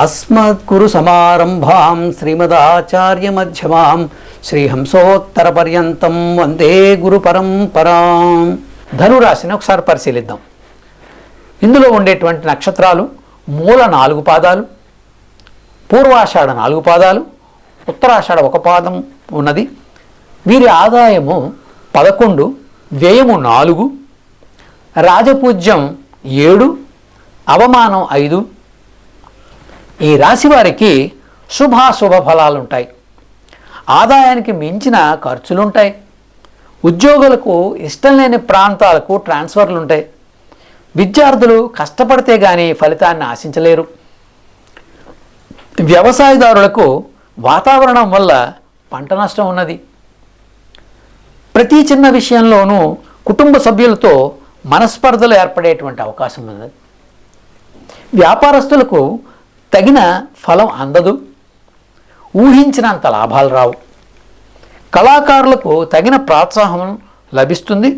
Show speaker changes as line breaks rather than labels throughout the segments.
అస్మద్గురు సమారంభాం శ్రీమదాచార్యమధ్యమాం శ్రీహంసోత్తరపర్యంతం వందే గురు పరంపరాం ధనురాశిని ఒకసారి పరిశీలిద్దాం. ఇందులో ఉండేటువంటి నక్షత్రాలు మూల నాలుగు పాదాలు పూర్వాషాఢ నాలుగు పాదాలు ఉత్తరాషాఢ ఒక పాదం ఉన్నది. వీరి ఆదాయము పదకొండు వ్యయము నాలుగు రాజపూజ్యం ఏడు అవమానం ఐదు ఈ రాశి వారికి శుభాశుభ ఫలాలు ఉంటాయి ఆదాయానికి మించిన ఖర్చులుంటాయి. ఉద్యోగులకు ఇష్టం లేని ప్రాంతాలకు ట్రాన్స్ఫర్లు ఉంటాయి విద్యార్థులు కష్టపడితే కానీ ఫలితాన్ని ఆశించలేరు. వ్యవసాయదారులకు వాతావరణం వల్ల పంట నష్టం ఉన్నది. ప్రతి చిన్న విషయంలోనూ కుటుంబ సభ్యులతో మనస్పర్ధలు ఏర్పడేటువంటి అవకాశం ఉన్నది. వ్యాపారస్తులకు తగిన ఫలం అందదు. ఊహించినంత లాభాలు రావు. కళాకారులకు తగిన ప్రోత్సాహం లభిస్తుంది.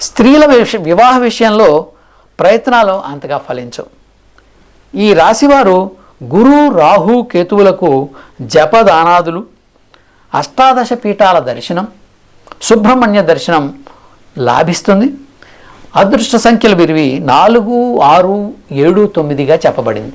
స్త్రీల విష వివాహ విషయంలో ప్రయత్నాలు అంతగా ఫలించవు. ఈ రాశివారు గురు రాహు కేతువులకు జపదానాదులు అష్టాదశ పీఠాల దర్శనం సుబ్రహ్మణ్య దర్శనం లాభిస్తుంది. అదృష్ట సంఖ్యలు విరివి నాలుగు ఆరు ఏడు తొమ్మిదిగా చెప్పబడింది.